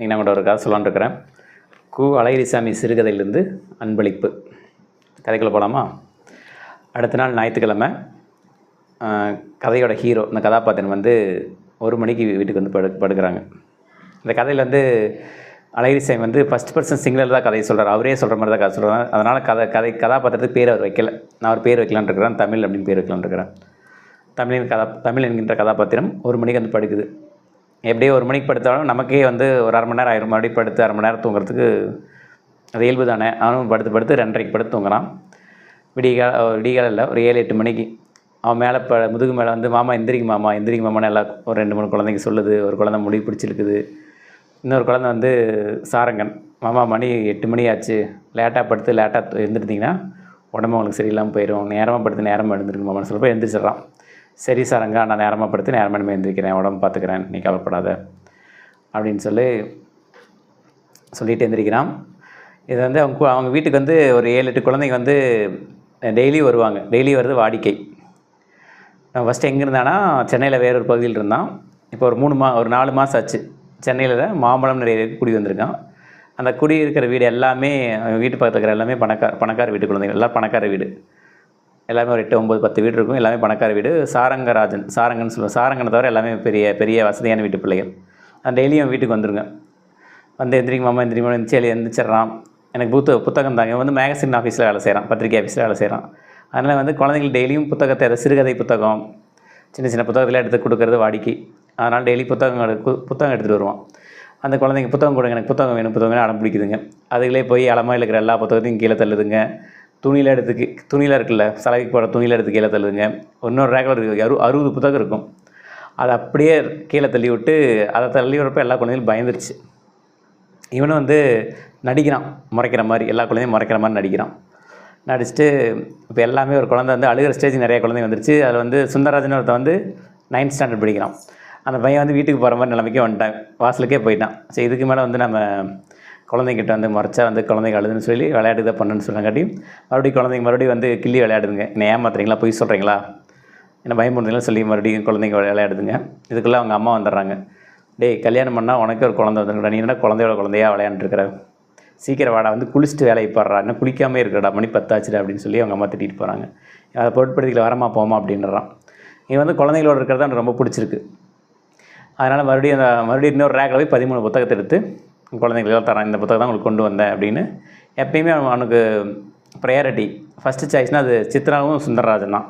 நீங்கள் நான் கூட ஒரு கதை சொல்லலான்னு இருக்கிறேன். கு அழகிரிசாமி சிறுகதையிலிருந்து அன்பளிப்பு. கதைக்குள்ளே போகலாமா அடுத்த நாள் ஞாயிற்றுக்கிழமை கதையோட ஹீரோ இந்த கதாபாத்திரம் வந்து ஒரு மணிக்கு வீட்டுக்கு வந்து படு படுக்கிறாங்க. இந்த கதையில் வந்து அழகிரிசாமி வந்து ஃபஸ்ட் பர்சன் சிங்கிளர் தான் கதையை சொல்கிறார் அவரே சொல்கிற மாதிரி தான் கதை சொல்கிறாங்க அதனால் கதை கதை கதாபாத்திரத்துக்கு பேர் அவர் வைக்கல. நான் ஒரு பேர் வைக்கலான்னு இருக்கிறேன். தமிழ் அப்படின்னு பேர் வைக்கலான்னு இருக்கிறேன். தமிழின் கதா தமிழ் என்கின்ற கதாபாத்திரம் ஒரு மணிக்கு வந்து படுக்குது. எப்படியோ ஒரு மணிக்கு படுத்தாலும் நமக்கே வந்து ஒரு அரை மணி நேரம் ஆயிரம். மறுபடியும் படுத்து அரை மணி நேரம் தூங்குறதுக்கு அது இயல்பு தானே. அவனும் படுத்து படுத்து ரெண்டரைக்கு படுத்து தூங்குறான். விடிகால விடிகால இல்லை ஒரு ஏழு எட்டு மணிக்கு அவன் மேலே ப முதுகு மேலே வந்து மாமா எந்திரிக்கு மாமா எந்திரிக்கு மாமான்னு எல்லாம் ஒரு ரெண்டு மூணு குழந்தைங்க சொல்லுது. ஒரு குழந்தை முடி பிடிச்சிருக்குது. இன்னொரு குழந்தை வந்து சாரங்கன். மாமா மணி எட்டு மணி ஆச்சு. லேட்டாக படுத்து லேட்டாக எழுந்திருந்தீங்கன்னா உடம்பு அவங்களுக்கு சரியில்லாமல் போயிடும் நேரமாக படுத்து நேரமாக எழுந்திருக்கு மாமான்னு சொல்லப்போ எழுந்திரிச்சிட்றான். சரி சாரங்கா நான் நேரமாக படுத்து நேரமாக எழுந்திரிக்கிறேன் உடம்பு பார்த்துக்கிறேன் நீ கவலைப்படாத. அப்படின்னு சொல்லி சொல்லிட்டு எழுந்திரிக்கிறான் இது வந்து அவங்க அவங்க வீட்டுக்கு வந்து ஒரு ஏழு எட்டு குழந்தைங்க வந்து டெய்லி வருவாங்க. டெய்லி வருது வாடிக்கை. நான் ஃபஸ்ட்டு எங்கே இருந்தானா சென்னையில் வேற ஒரு பகுதியில் இருந்தான். இப்போ ஒரு மூணு மா ஒரு நாலு மாதம் ஆச்சு. சென்னையில் மாம்பழம் நிறைய குடி வந்திருக்கான். அந்த குடி இருக்கிற வீடு எல்லாமே வீட்டு பக்கத்துக்கிற எல்லாமே பணக்கார பணக்கார வீட்டு குழந்தைங்க எல்லாம் பணக்கார வீடு. எல்லாமே ஒரு எட்டு ஒம்பது பத்து வீடு இருக்கும். எல்லாமே பணக்கார வீடு. சாரங்கராஜன் சாரங்கன்னு சொல்லுவோம் சாரங்கனை தவிர எல்லாமே பெரிய பெரிய வசதியான வீட்டு பிள்ளைகள். நான் டெய்லியும் வீட்டுக்கு வந்துருங்க வந்து எந்திரிங்க மாமா எந்திரிங்க மாமா எந்திரிச்சு எந்திரிச்சிட்றான். எனக்கு புத்த புத்தகம் தாங்க வந்து மேகசின் ஆஃபீஸில் வேலை செய்கிறான் பத்திரிகை ஆஃபீஸில் வேலை செய்கிறான் அதனால் வந்து குழந்தைங்களுக்கு டெய்லியும் புத்தகத்தை அதை சிறுகதை புத்தகம் சின்ன சின்ன புத்தகத்தில் எடுத்து கொடுக்கறது வாடிக்கை. அதனால் டெய்லி புத்தகம் புத்தகம் எடுத்துகிட்டு வருவான். அந்த குழந்தைங்க புத்தகம் கொடுங்க. எனக்கு புத்தகம் வேணும். புத்தகம் வேணும் அடம் பிடிக்குதுங்க. அதுகளே போய் அலமாரியில் இருக்கிற எல்லா புத்தகத்தையும் கீழே தள்ளுதுங்க. துணியில் எடுத்துக்கு துணியில் இருக்குல்ல சலவைக்கு போகிற துணியில் எடுத்து கீழே தள்ளுதுங்க. இன்னொரு ரேக்கில் இருக்குது அறு அறுபது புத்தகம் இருக்கும். அதை அப்படியே கீழே தள்ளி விட்டு அதை தள்ளி விடுறப்ப எல்லா குழந்தைகளும் பயந்துருச்சு. இவனும் வந்து நடிக்கிறான் முறைக்கிற மாதிரி எல்லா குழந்தையும் முறைக்கிற மாதிரி நடிக்கிறான். நடிச்சுட்டு இப்போ எல்லாமே ஒரு குழந்தை வந்து அழுகிற ஸ்டேஜ் நிறைய குழந்தைங்க வந்துருச்சு. அதில் வந்து சுந்தரராஜன் ஒருத்தன் வந்து நைன்த் ஸ்டாண்டர்ட் படிக்கிறான். அந்த பையன் வந்து வீட்டுக்கு போகிற மாதிரி நிலைமைக்கே வந்துட்டான். வாசலுக்கே போயிட்டான். சரி இதுக்கு மேலே வந்து நம்ம குழந்தைங்கிட்ட வந்து மறைச்சா வந்து குழந்தைங்க அழுதுன்னு சொல்லி விளையாட்டு தான் பண்ணுன்னு சொன்னங்காட்டி மறுபடியும் குழந்தைங்க மறுபடியும் வந்து கிள்ளி விளையாடுதுங்க. என்ன ஏமாத்துறீங்களா? பொய் சொல்கிறீங்களா என்ன பயமுறுதுங்களா சொல்லி மறுபடியும் குழந்தைங்க விளையாடுதுங்க. இதுக்குள்ளே அவங்க அம்மா வந்துடுறாங்க. டேய் கல்யாணம் பண்ணால் உனக்கு ஒரு குழந்தை வந்துருக்கடா நீ என்ன குழந்தையோட குழந்தையா விளையாண்டுருக்கிற சீக்கிரம் வாடா வந்து குளிச்சுட்டு வேலைக்கு பாடுறா இன்னும் குளிக்காமே இருக்கடா மணி பத்தாச்சுடா அப்படின்னு சொல்லி அவங்க அம்மா திட்டிட்டு போகிறாங்க அதை பொருட்படுத்திக்கல வரமா போமா அப்படின்றான் இவன் வந்து குழந்தைகளோட இருக்கிறது எனக்கு ரொம்ப பிடிச்சிருக்கு. அதனால் மறுபடியும் அந்த மறுபடியும் இன்னொரு ரேக்கில் போய் பதிமூணு புத்தகத்தை எடுத்து குழந்தைங்களுக்கு தரேன் இந்த புத்தகம் தான் உங்களுக்கு கொண்டு வந்தேன் அப்படின்னு எப்பயுமே அவன் அவனுக்கு ப்ரையாரிட்டி ஃபஸ்ட்டு சாய்ஸ்னால் அது சித்ராவும் சுந்தரராஜன் தான்.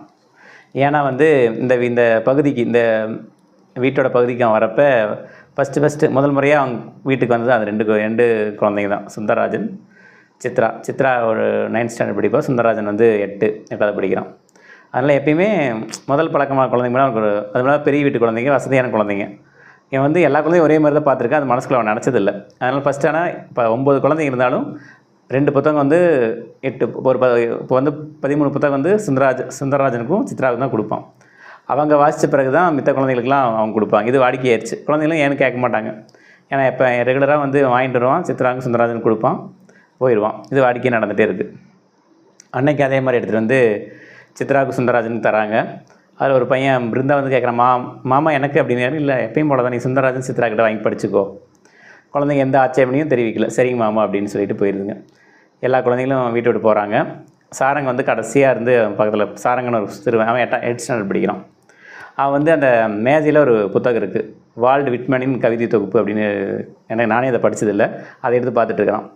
ஏன்னா வந்து இந்த இந்த பகுதிக்கு இந்த வீட்டோட பகுதிக்கு அவன் வரப்போ ஃபஸ்ட்டு ஃபஸ்ட்டு முதல் முறையாக அவங்க வீட்டுக்கு வந்தது அந்த ரெண்டு ரெண்டு குழந்தைங்க தான். சுந்தரராஜன் சித்ரா. சித்ரா ஒரு நைன்த் ஸ்டாண்டர்ட் படிப்பா சுந்தரராஜன் வந்து எட்டு எட்டாவது படிக்கிறான். அதனால் எப்பயுமே முதல் பழக்கமான குழந்தைங்க மேலே அவனுக்கு ஒரு அது மேலே பெரிய வீட்டு குழந்தைங்க வசதியான குழந்தைங்க. இவன் வந்து எல்லா குழந்தையும் ஒரே மாதிரி தான் பார்த்துருக்கேன். அது மனசுக்குள்ள அவன் நினச்சதில்லை. அதனால் ஃபஸ்ட் ஆனால் இப்போ ஒம்பது குழந்தைங்க இருந்தாலும் ரெண்டு புத்தகம் வந்து எட்டு ஒரு ப இப்போ வந்து பதிமூணு புத்தகம் வந்து சுந்தரராஜ் சுந்தரராஜனுக்கும் சித்ராவுக்கும் தான் கொடுப்பான். அவங்க வாசித்த பிறகு தான் மித்த குழந்தைகளுக்குலாம் அவங்க கொடுப்பாங்க. இது வாடிக்கையாயிருச்சு. குழந்தைகளும் ஏன்னு கேட்க மாட்டாங்க. ஏன்னா இப்போ ரெகுலராக வந்து வாங்கிட்டு வருவான் சித்ராவுக்கும் சுந்தரராஜன் கொடுப்பான் போயிடுவான் இது வாடிக்கை நடந்துகிட்டே இருக்குது அன்னைக்கு அதே மாதிரி எடுத்துகிட்டு வந்து சித்ராவுக்கு சுந்தரராஜன் தராங்க. அதில் ஒரு பையன் பிருந்தா வந்து கேட்குறான் மா மாமா எனக்கு அப்படின்னு இல்லை எப்பயும் போல தான் நீ சுந்தரராஜன் சித்ரா கிட்ட வாங்கி படிச்சுக்கோ. குழந்தைங்க எந்த ஆட்சேபனையும் தெரிவிக்கல. சரிங்க மாமா அப்படின்னு சொல்லிட்டு போயிருதுங்க. எல்லா குழந்தைங்களும் வீட்டை விட்டு போகிறாங்க சாரங்க வந்து கடைசியாக இருந்து பக்கத்தில் சாரங்கன்னு ஒரு சிறுவன் அவன் எட்டா எட் ஸ்டாண்டர்ட் படிக்கிறான். அவன் வந்து அந்த மேஜையில் ஒரு புத்தகம் இருக்குது வால்டு விட்மனின் கவிதை தொகுப்பு அப்படின்னு. எனக்கு நானே அதை படித்ததில்லை அதை எடுத்து பார்த்துட்டு இருக்கிறான்.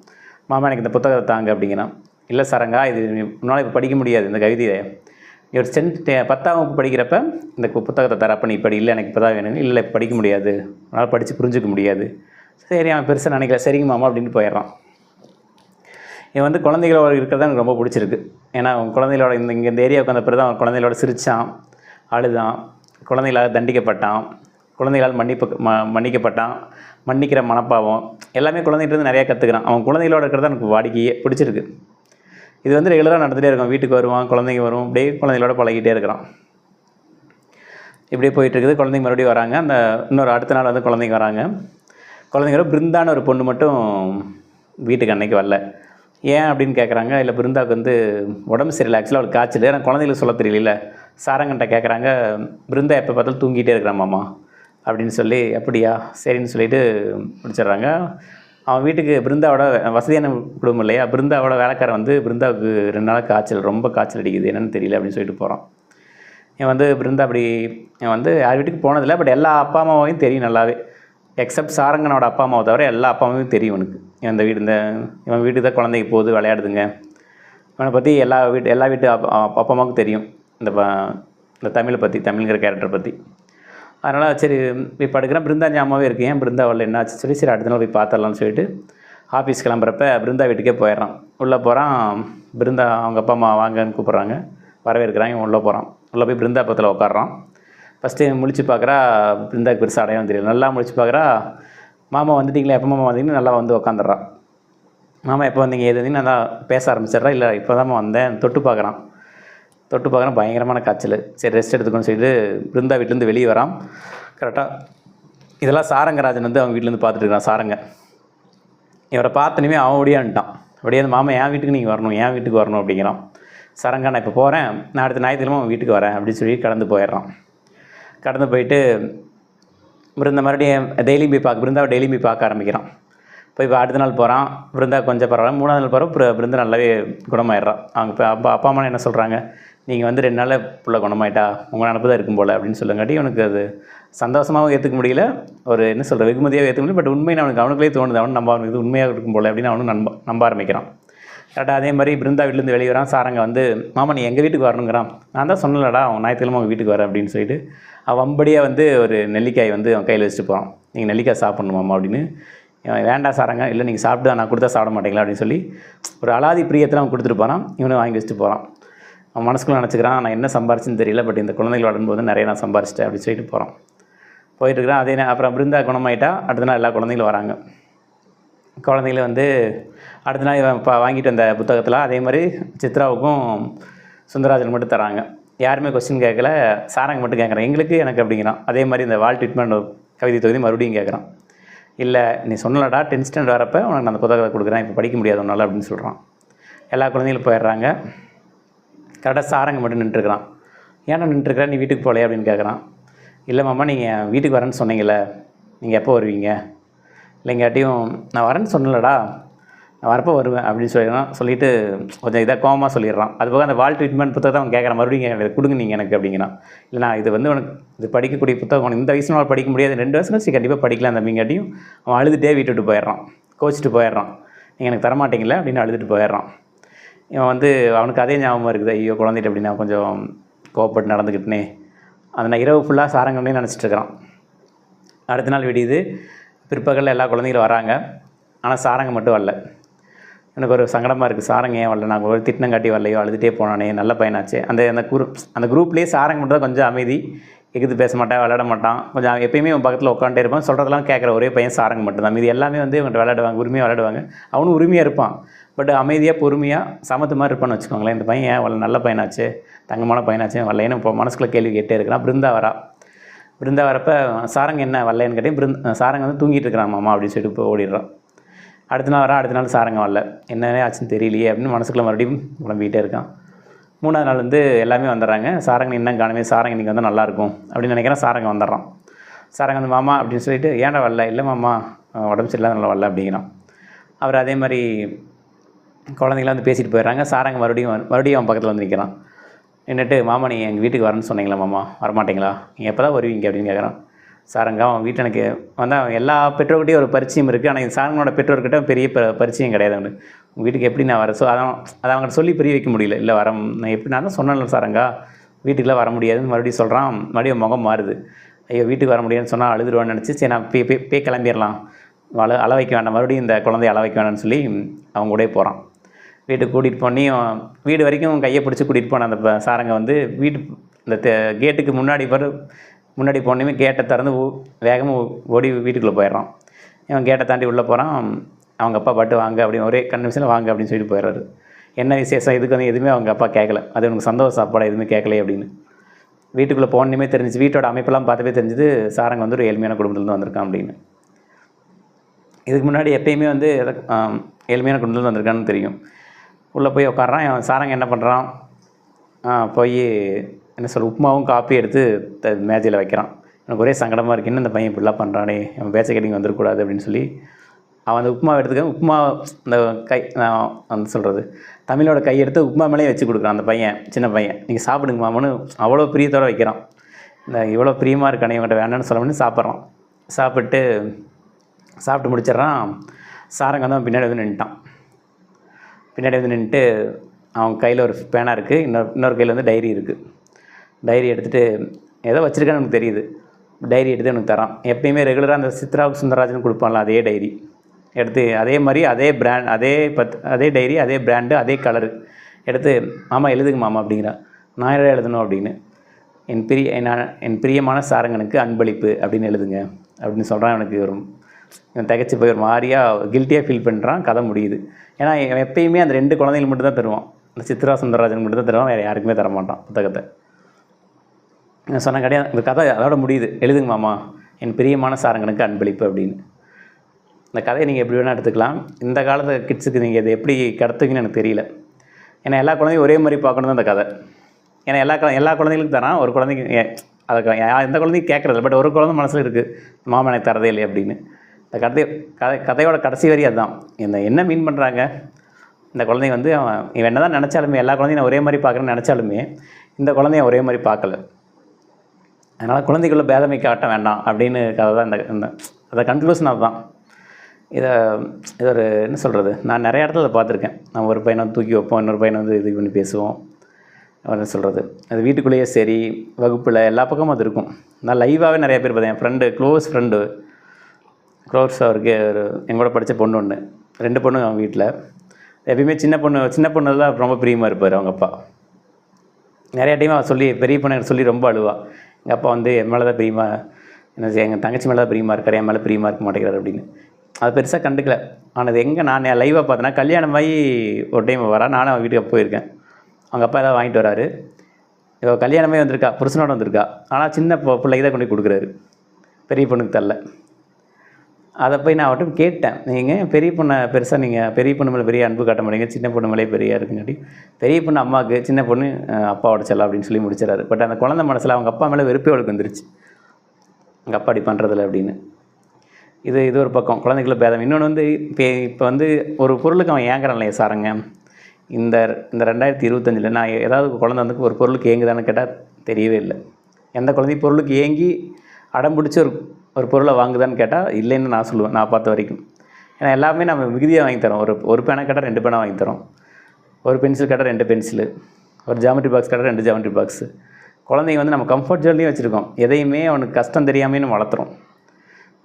மாமா எனக்கு இந்த புத்தகத்தை தாங்க அப்படிங்கிறான். இல்லை சரங்கா இது உன்னால் இப்போ படிக்க முடியாது இந்த கவிதையை. இவர் ஒரு பத்தாம் வகுப்பு படிக்கிறப்ப இந்த புத்தகத்தை தரப்பணி நீ இப்படி இல்லை எனக்கு இப்போ தான் வேணும் இல்லை இப்போ படிக்க முடியாது. அதனால் படித்து புரிஞ்சிக்க முடியாது. சரி அவன் பெருசாக நினைக்கல. சரிங்க மாமா அப்படின்னு போயிடுறான். இவன் வந்து குழந்தைகளோட இருக்கிறது எனக்கு ரொம்ப பிடிச்சிருக்கு. ஏன்னா அவன் குழந்தைகளோட இந்த இங்கே இந்த ஏரியாவுக்கு வந்த பிறகு அவன் குழந்தைகளோட சிரித்தான் அழுதான். குழந்தைகளால் தண்டிக்கப்பட்டான். குழந்தைகளால் மன்னிப்பு ம மன்னிக்கப்பட்டான். மன்னிக்கிற மனப்பாவம். எல்லாமே குழந்தைகிட்ட நிறையா கற்றுக்கிறான் அவன் குழந்தைகளோட இருக்கிறது எனக்கு வாடிக்கையே பிடிச்சிருக்கு. இது வந்து ரெகுலராக நடந்துகிட்டே இருக்கும். வீட்டுக்கு வருவான் குழந்தைங்க வரும். அப்படியே குழந்தைங்களோட பழகிட்டே இருக்கிறான் இப்படியே போயிட்டு இருக்குது. குழந்தைங்க மறுபடியும் வராங்க. அந்த இன்னொரு அடுத்த நாள் வந்து குழந்தைங்க வராங்க. குழந்தைங்களோட பிருந்தான ஒரு பொண்ணு மட்டும் வீட்டுக்கு அன்னைக்கு வரல. ஏன் அப்படின்னு கேட்குறாங்க இல்லை பிருந்தாவுக்கு வந்து உடம்பு சரியில்லை ஆக்சுவலாக அவளுக்கு காய்ச்சல். ஏன்னா குழந்தைங்களுக்கு சொல்ல தெரியல சாரங்கன்ட்ட கேட்குறாங்க பிருந்தா எப்போ பார்த்தாலும் தூங்கிட்டே இருக்கிறான் மாமா. அப்படின்னு சொல்லி அப்படியா? சரின்னு சொல்லிட்டு முடிச்சிடுறாங்க. அவன் வீட்டுக்கு பிருந்தாவோட வசதியான குடும்பம் இல்லையா? பிருந்தாவோட வேலைக்காரன் வந்து பிருந்தாவுக்கு ரெண்டு நாள் காய்ச்சல் ரொம்ப காய்ச்சல் அடிக்குது. என்னென்னு தெரியல அப்படின்னு சொல்லிட்டு போகிறான் இவன் வந்து பிருந்தா அப்படி இவன் வந்து யார் வீட்டுக்கு போனதில்லை பட் எல்லா அப்பா அம்மாவையும் தெரியும் நல்லாவே. எக்ஸப்ட் சாரங்கனோட அப்பா அம்மாவை தவிர எல்லா அப்பா அம்மாவையும் தெரியும் இவனுக்கு. இந்த வீடு இந்த இவன் வீட்டுக்கு தான் குழந்தைக்கு போகுது விளையாடுதுங்க. இவனை பற்றி எல்லா வீட்டு எல்லா வீட்டு அப்பா அப்பா அம்மாவுக்கும் தெரியும். இந்த ப- இந்த தமிழை பற்றி தமிழ்ங்கிற கேரக்டரை பற்றி அதனால் சரி போய் படுக்கிறேன். பிருந்தா ஞாபகமாகவே இருக்கு. ஏன் பிருந்தாவில் என்ன என்னாச்சு சொல்லி சரி அடுத்த நாள் போய் பார்த்துடலாம்னு சொல்லிட்டு ஆஃபீஸ் கிளம்புறப்ப பிருந்தா வீட்டுக்கே போயிடுறான். உள்ளே போகிறான் பிருந்தா அவங்க அப்பா அம்மா வாங்கன்னு கூப்பிட்றாங்க. வரவேற்கிறாங்க. உள்ளே போகிறான் உள்ளே போய் பிருந்தா பக்கத்தில் உட்காடுறான் ஃபஸ்ட்டு முழிச்சு பார்க்குறா பிருந்தாக்கு பெருசாக அடையாளம் தெரியல. நல்லா முழிச்சு பார்க்குறா மாமா வந்துட்டீங்களா? எப்போ மாமா வந்தீங்கன்னு? நல்லா வந்து உட்காந்துடுறான் மாமா எப்போ வந்தீங்க? எது வந்தீங்க நல்லா பேச ஆரம்பிச்சிடுறா. இல்லை இப்போ தான் வந்தேன். தொட்டு பார்க்குறான் தொட்டு பார்க்குறேன். பயங்கரமான காய்ச்சல். சரி ரெஸ்ட் எடுத்துக்கணும்னு சொல்லிட்டு பிருந்தா வீட்டிலேருந்து வெளியே வரான். கரெக்டாக இதெல்லாம் சாரங்கராஜன் வந்து அவங்க வீட்டிலேருந்து பார்த்துட்டு இருக்கான் சாரங்க. இவரை பார்த்தனுமே அவன் ஓடியான்ட்டான் அப்படியே அந்த மாமா என் வீட்டுக்கு நீங்கள் வரணும் என் வீட்டுக்கு வரணும் அப்படிங்கிறான். சரங்கா நான் இப்போ போகிறேன் நான் அடுத்த ஞாயிற்றுக்கிழமை அவன் வீட்டுக்கு வரேன் அப்படின்னு சொல்லி கடந்து போயிடுறான். கடந்து போயிட்டு பிருந்தா மறுபடியும் டெய்லியும் போய் பார்க்க பிருந்தாவை டெய்லியும் போய் பார்க்க ஆரம்பிக்கிறான். போய் இப்போ அடுத்த நாள் போகிறான் பிருந்தா கொஞ்சம் பரவாயில்ல மூணாவது நாள் போகிற பிருந்தா நல்லாவே குணமாயிடுறான். அவங்க இப்போ அப்பா அப்பா அம்மா என்ன சொல்கிறாங்க நீங்கள் வந்து ரெண்டு நாளில் புள்ள குணமாயிட்டா உங்கள் நினப்பு தான் இருக்கும் போல் அப்படின்னு சொல்லுங்காட்டி அவனுக்கு அது சந்தோஷமாகவும் ஏற்றுக்க முடியல. ஒரு என்ன சொல்கிற வெகுமதியாக ஏற்றுக்க முடியல. பட் உண்மையை அவனுக்கு அவனுக்குள்ளே தோணுது அவன் நம்ம அவனுக்கு உண்மையாக இருக்கும் போல் அப்படின்னு அவனும் நம்ப நம்ப ஆரம்பிக்கிறான். கரெக்டாக அதே மாதிரி பிருந்தா வீட்டிலேருந்து வெளியே வரான். சாரங்க வந்து மாமா நீ எங்கள் வீட்டுக்கு வரணுங்கிறான்? நான் தான் சொன்னலடா அவன் ஞாயிற்றுக்கிழமை அவன் வீட்டுக்கு வரேன் அப்படின்னு சொல்லிட்டு அவன் வம்படியாக வந்து ஒரு நெல்லிக்காய் வந்து அவன் கையில் வச்சுட்டு போகிறான் நீங்கள் நெல்லிக்காய் சாப்பிட்ணும் மாமா அப்படின்னு. இவன் வேண்டாம் சாரங்க இல்லை நீங்கள் சாப்பிட்டு நான் கொடுத்தா சாப்பிட மாட்டீங்களா? அப்படின்னு சொல்லி ஒரு அலாதி பிரியத்தில் அவன் கொடுத்துட்டு போகிறான் இவனும் வாங்கி வச்சுட்டு போகிறான் அவன் மனசுக்குள்ள நினச்சிக்கிறான் நான் என்ன சம்பாரிச்சுன்னு தெரியல பட் இந்த குழந்தைகள் வளரும்போது நிறைய நான் சம்பாரிச்சிட்டேன் அப்படின்னு சொல்லிட்டு போகிறான் போயிட்டுருக்கிறான் அதே அப்புறம் பிருந்தா குணமாயிட்டா. அடுத்த நாள் எல்லா குழந்தைகளும் வராங்க. குழந்தைங்கள வந்து அடுத்த நாள் இவன் இப்போ வாங்கிட்டு வந்த புத்தகத்தில் அதே மாதிரி சித்ராவுக்கும் சுந்தராஜன் மட்டும் தராங்க. யாருமே கொஸ்டின் கேட்கல சாரங்க மட்டும் கேட்குறான் எங்களுக்கு எனக்கு அப்படிங்கிறான். அதே மாதிரி இந்த வால் ட்ரீட்மெண்ட் கவிதை தொகுதி மறுபடியும் கேட்குறான் இல்லை நீ சொன்னலடா டென்த் ஸ்டாண்டர்ட் வரப்போ உனக்கு நான் அந்த புத்தகத்தை கொடுக்குறேன். இப்போ படிக்க முடியாது உன்னால் அப்படின்னு சொல்கிறான் எல்லா குழந்தைகளும் போயிடுறாங்க. கரெக்டாக சாரங்க மட்டும் நின்றுருக்கிறான். ஏன்னா நின்றுருக்கிற? நீ வீட்டுக்கு போகலையே அப்படின்னு கேட்குறான் இல்லை மாமா நீங்கள் வீட்டுக்கு வரேன்னு சொன்னீங்களே நீங்கள் எப்போ வருவீங்க? இல்லைங்காட்டியும் நான் வரேன்னு சொன்னலடா நான் வரப்போ வருவேன் அப்படின்னு சொல்லிடுறான். சொல்லிட்டு கொஞ்சம் இதாக கோவமாக சொல்லிடுறான். அது போக அந்த வால் ட்ரீட்மெண்ட் புத்தகத்தை அவன் கேட்குறான் மறுபடியும் எனக்கு கொடுங்க நீங்கள் எனக்கு அப்படிங்கிறான். இல்லை நான் இது வந்து உனக்கு இது படிக்கக்கூடிய புத்தகம். உனக்கு இந்த வயசுல படிக்க முடியாது. ரெண்டு வயசு கழிச்சு கண்டிப்பாக படிக்கலாம் தம்பிங்காட்டியும் அவன் அழுதுகிட்டே வீட்டுட்டு போயிடுறான். கோச்சிட்டு போயிடுறான். நீங்கள் எனக்கு தரமாட்டீங்களே அப்படின்னு அழுதுட்டு போயிடுறான். இவன் வந்து அவனுக்கு அதே ஞாபகமாக இருக்குது. ஐயோ குழந்தைட்டு அப்படின்னா கொஞ்சம் கோவப்பட்டு நடந்துக்கிட்டனே. அதை நான் இரவு ஃபுல்லாக சாரங்கன்னே நினச்சிட்ருக்கிறான் அடுத்த நாள் விடியுது. பிற்பகலில் எல்லா குழந்தைகளும் வராங்க. ஆனால் சாரங்க மட்டும் வரல. எனக்கு ஒரு சங்கடமாக இருக்குது சாரங்க ஏன் வரல? நாங்கள் ஒரு காட்டி வரலையோ? அழுதுகிட்டே போனானே? நல்ல பையனாச்சு. அந்த அந்த குரூப் அந்த குரூப்லேயே சாரங்க மட்டும் தான் கொஞ்சம் அமைதி. எகுது பேச மாட்டான் விளையாட மாட்டான். கொஞ்சம் எப்பயுமே உன் பக்கத்தில் உட்காந்துட்டே இருப்பான். சொல்கிறதெல்லாம் கேட்குற ஒரே பையன் சாரங்க மட்டும் தான் மீதி எல்லாமே வந்து இவங்க விளையாடுவாங்க உரிமையாக விளையாடுவாங்க. அவனும் உரிமையாக இருப்பான். பட் அமைதியாக பொறுமையாக சமத்து மாதிரி இருப்பான்னு வச்சுக்கோங்களேன். இந்த பையன் ஏன் வரல நல்ல பையனாச்சு? தங்கமான பையனாச்சு? வரலைன்னு இப்போ மனசுக்குள்ள கேள்வி கேட்டே இருக்கிறான். பிருந்தா வரா. பிருந்தா வரப்ப சாரங்க என்ன வரலன்னு கேட்டேன். பிருந்த சாரங்க வந்து தூங்கிட்டு இருக்கிறான் மாமா அப்படின்னு சொல்லிட்டு இப்போ ஓடிடுறான். அடுத்த நாள் வரா அடுத்த நாள் சாரங்க வரல. என்னென்ன ஆச்சுன்னு தெரியலையே அப்படின்னு மனசுக்குள்ள மறுபடியும் குழம்பிக்கிட்டே இருக்கான். மூணாவது நாள் வந்து எல்லாமே வந்துடுறாங்க. சாரங்க இன்னும் காணவே சாரங்க இன்றைக்கி வந்தால் நல்லாயிருக்கும் அப்படின்னு நினைக்கிறேன். சாரங்க வந்துடுறான். சாரங்க வந்து மாமா அப்படின்னு சொல்லிட்டு ஏன்டா வரல? இல்லை மாமா உடம்பு சரியில்லாத நல்லா வரல அப்படிங்கிறான். அவர் அதே மாதிரி குழந்தைங்களாம் வந்து பேசிட்டு போயிடுறாங்க. சாரங்க மறுபடியும் மறுபடியும் அவன் பக்கத்தில் வந்து நிற்கிறான் நின்றுட்டு மாமா நீங்கள் எங்கள் வீட்டுக்கு வரேன்னு சொன்னீங்களா மாமா? வரமாட்டிங்களா? நீங்கள் எப்போ தான் வருவீங்க? அப்படின்னு கேட்குறான் சாரங்க அவன் வீட்டில் எனக்கு வந்தால் எல்லா பெற்றோர்கிட்டையும் ஒரு பரிச்சயம் இருக்குது ஆனால் இந்த சாரங்களோட பெற்றோர்கிட்ட பெரிய ப பரிச்சயம் கிடையாது அவனு உங்கள் வீட்டுக்கு எப்படி நான் வர ஸோ அதான் அதை அவங்கள்ட்ட சொல்லி புரிய வைக்க முடியல. இல்லை வர நான் எப்படி நான் தான் சொன்னேன்ல சாரங்கா. வீட்டுக்குலாம் வர முடியாதுன்னு மறுபடியும் சொல்கிறான் மறுபடியும் முகம் மாறுது. ஐயோ வீட்டுக்கு வர முடியாதுன்னு சொன்னால் அழுதுருவான்னு நினச்சி சரி நான் பே பே கிளம்பிடலாம். அழ அளவைக்க வேண்டாம். மறுபடியும் இந்த குழந்தைய அள வைக்க வேண்டாம்னு சொல்லி அவங்க கூடயே போகிறான் வீட்டுக்கு கூட்டிகிட்டு போனியும் வீடு வரைக்கும் கையை பிடிச்சி கூட்டிகிட்டு போன அந்த சாரங்க வந்து வீட்டு இந்த கேட்டுக்கு முன்னாடி வர முன்னாடி போனோமே கேட்டை திறந்து வேகமாக ஓடி வீட்டுக்குள்ளே போயிடுறான். இவன் கேட்டை தாண்டி உள்ளே போகிறான் அவங்க அப்பா பாட்டு வாங்க அப்படின்னு ஒரே கண் வாங்க அப்படின்னு சொல்லிட்டு போயிடுறாரு. என்ன விசேஷம்? இதுக்கு வந்து எதுவுமே அவங்க அப்பா கேட்கல அது உனக்கு சந்தோஷ சாப்பாடு? எதுவுமே கேட்கலையே அப்படின்னு. வீட்டுக்குள்ளே போனோமே தெரிஞ்சு வீட்டோட அமைப்பெல்லாம் பார்த்தவே தெரிஞ்சுது சாரங்க வந்து ஒரு ஏழ்மையான குடும்பத்துலேருந்து வந்திருக்கான் அப்படின்னு. இதுக்கு முன்னாடி எப்பயுமே வந்து ஏழ்மையான குடும்பத்தில் வந்திருக்கான்னு தெரியும். உள்ளே போய் உட்காடுறான் அவன் சாரங்க என்ன பண்ணுறான்? போய் என்ன சொல் உப்புமாவும் காப்பி எடுத்து த மேஜையில் வைக்கிறான். எனக்கு ஒரே சங்கடமாக இருக்குது என்ன இந்த பையன் இப்படிலாம் பண்ணுறானே என் பேச்ச கேட்டிங்க வந்துடக்கூடாது அப்படின்னு சொல்லி அவன் அந்த உப்புமாவை எடுத்துக்க உப்புமா இந்த கை நான் வந்து சொல்கிறது தமிழோட கை எடுத்து உப்புமா மேலேயே வச்சு கொடுக்குறான் அந்த பையன் சின்ன பையன். நீங்கள் சாப்பிடுங்க மாமனு அவ்வளோ பிரியத்தோட வைக்கிறான். இந்த இவ்வளோ பிரியமாக இருக்கானே இவன்கிட்ட வேண்டாம்னு சொல்லணும்னு சாப்பிட்றான். சாப்பிட்டு சாப்பிட்டு முடிச்சிடுறான். சாரங்க வந்து அவன் பின்னாடி வந்து நின்ட்டான் பின்னாடி வந்து நின்றுட்டு அவன் கையில் ஒரு பேனா இருக்குது இன்னொரு இன்னொரு கையில் வந்து டைரி இருக்குது டைரி எடுத்துகிட்டு ஏதோ வச்சுருக்கான்னு எனக்கு தெரியுது. டைரி எடுத்து எனக்கு தரான். எப்பயுமே ரெகுலராக அந்த சித்ரா சுந்தரராஜன் கொடுப்பான்ல அதே டைரி. எடுத்து அதே மாதிரி அதே பிராண்ட் அதே பத் அதே டைரி அதே பிராண்டு அதே கலரு எடுத்து மாமா எழுதுங்க மாமா அப்படிங்கிறான் நான் எழுதணும்? அப்படின்னு. என் பிரிய என் பிரியமான சாரங்கனுக்கு அன்பளிப்பு அப்படின்னு எழுதுங்க. அப்படின்னு சொல்கிறான் எனக்கு ஒரு திகைச்சு போய் ஒரு மாதிரியாக கில்ட்டியாக ஃபீல் பண்ணுறான் கதை முடியுது. ஏன்னா எப்பயுமே அந்த ரெண்டு குழந்தைகள் மட்டும் தான் தருவான். அந்த சித்ரா சுந்தரராஜன் மட்டும் தான் தருவான் வேறு யாருக்குமே தரமாட்டான் புத்தகத்தை. நான் சொன்ன கிடையாது இந்த கதை அதோட முடியுது. எழுதுங்க மாமா என் பிரியமான சாரங்கனுக்கு அன்பளிப்பு அப்படின்னு. இந்த கதையை நீங்கள் எப்படி வேணால் எடுத்துக்கலாம். இந்த காலத்து கிட்ஸுக்கு நீங்கள் இதை எப்படி கடத்துங்கன்னு எனக்கு தெரியல. ஏன்னா எல்லா குழந்தையும் ஒரே மாதிரி பார்க்கணும் தான் அந்த கதை. ஏன்னா எல்லா எல்லா குழந்தைகளுக்கும் தரான் ஒரு குழந்தைக்கு அதுக்கு எந்த குழந்தையும் கேட்குறது பட் ஒரு குழந்தை மனசில் இருக்குது மாமா எனக்கு தரதே இல்லை அப்படின்னு. இந்த கதை கதை கதையோட கடைசி வரி அதுதான். இந்த என்ன மீன் பண்ணுறாங்க இந்த குழந்தை வந்து அவன் இவன் என்ன தான் நினச்சாலுமே எல்லா குழந்தையும் நான் ஒரே மாதிரி பார்க்குறேன்னு நினச்சாலுமே இந்த குழந்தைய ஒரே மாதிரி பார்க்கல. அதனால் குழந்தைக்குள்ள பேதமை காட்ட வேண்டாம் அப்படின்னு கதை தான் இந்த இந்த அதை கன்க்ளூஷன் அதுதான். இதை இது ஒரு என்ன சொல்கிறது நான் நிறைய இடத்துல பார்த்துருக்கேன். நம்ம ஒரு பையனை வந்து தூக்கி வைப்போம் இன்னொரு பையனை வந்து இது பண்ணி பேசுவோம். அவர் என்ன சொல்கிறது அது வீட்டுக்குள்ளேயே சரி வகுப்பில் எல்லா பக்கமும் அது இருக்கும். நான் லைவாகவே நிறைய பேர் பார்த்தேன். என் ஃப்ரெண்டு க்ளோஸ் ஃப்ரெண்டு க்ளோஸ் அவருக்கு ஒரு எங்களோட படித்த பொண்ணு ஒன்று ரெண்டு பொண்ணு அவங்க வீட்டில் எப்பயுமே சின்ன பொண்ணு சின்ன பொண்ணு தான் ரொம்ப பிரியமாக இருப்பார் அவங்க அப்பா. நிறைய டைம் அவள் சொல்லி பெரிய பொண்ணு சொல்லி ரொம்ப அழுவா. எங்கள் அப்பா வந்து என் மேலே தான் பிரியமாக என்ன எங்கள் தங்கச்சி மேலே தான் பிரியமாக இருக்கார் என் மேலே பிரியமாக இருக்க மாட்டேங்கிறார் அப்படின்னு. அது பெருசாக கண்டுக்கல. ஆனால் அது எங்கே நான் லைவாக பார்த்தேன்னா கல்யாணமாகி ஒரு டைம் வரா நானும் அவன் வீட்டுக்கு போயிருக்கேன். அவங்க அப்பா ஏதாவது வாங்கிட்டு வராரு. இப்போ கல்யாணமே வந்திருக்கா புருஷனோட வந்திருக்கா. ஆனால் சின்ன பிள்ளைக்கு தான் கொண்டு கொடுக்குறாரு. பெரிய பொண்ணுக்கு தரல. அதை போய் நான் அவட்டும் கேட்டேன். நீங்கள் பெரிய பொண்ணை பெருசாக நீங்கள் பெரிய பொண்ணு மேலே பெரிய அன்பு காட்ட மாட்டீங்க. சின்ன பொண்ணு மேலே பெரிய இருக்குங்காட்டி பெரிய பொண்ணு அம்மாவுக்கு சின்ன பொண்ணு அப்பாவோட செல்லம் அப்படின்னு சொல்லி முடிச்சிடறாரு. பட் அந்த குழந்தை மனசில் அவங்க அப்பா மேலே வெறுப்பே அவளுக்கு வந்துருச்சு. எங்கள் அப்பா அப்படி பண்ணுறதில்ல அப்படின்னு. இது இது ஒரு பக்கம். குழந்தைக்குள்ள பேதம். இன்னொன்று வந்து இப்போ இப்போ வந்து ஒரு பொருளுக்கு அவன் ஏங்குறான் இல்லையா சாருங்க? இந்த இந்த ரெண்டாயிரத்தி இருபத்தஞ்சில் நான் ஏதாவது குழந்தை வந்து ஒரு பொருளுக்கு ஏங்குதான்னு கேட்டால் தெரியவே இல்லை. எந்த குழந்தையும் பொருளுக்கு ஏங்கி அடம் பிடிச்சி ஒரு ஒரு பொருளை வாங்குதான்னு கேட்டால் இல்லைன்னு நான் சொல்லுவேன். நான் பார்த்த வரைக்கும். ஏன்னா எல்லாமே நம்ம மிகுதியாக வாங்கி தரோம். ஒரு ஒரு பேனை கேட்டால் ரெண்டு பேனை வாங்கி தரோம். ஒரு பென்சில் கேட்டால் ரெண்டு பென்சிலு. ஒரு ஜாமெட்ரி பாக்ஸ் கேட்டால் ரெண்டு ஜாமெட்ரி பாக்ஸு குழந்தைங்க வந்து நம்ம கம்ஃபர்ட் ஜோன்லேயும் வச்சுருக்கோம். எதையுமே அவனுக்கு கஷ்டம் தெரியாமே நம்ம வளர்த்துறோம்.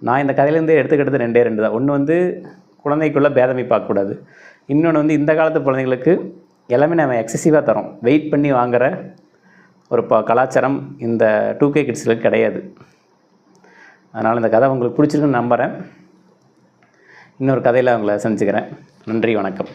நான் இந்த கதையிலேருந்து எடுத்துக்கிட்டது ரெண்டே ரெண்டு தான். ஒன்று வந்து குழந்தைக்குள்ளே பேதமை பார்க்கக்கூடாது. இன்னொன்று வந்து இந்த காலத்து குழந்தைங்களுக்கு எல்லாமே நம்ம எக்ஸசிவாக தரோம். வெயிட் பண்ணி வாங்குகிற ஒரு ப கலாச்சாரம் இந்த டூ கே கிட்ஸுக்கு கிடையாது. அதனால் இந்த கதை உங்களுக்கு பிடிச்சிருக்குன்னு நம்புகிறேன் இன்னொரு கதையில் உங்களை சந்திச்சுக்கிறேன். நன்றி வணக்கம்.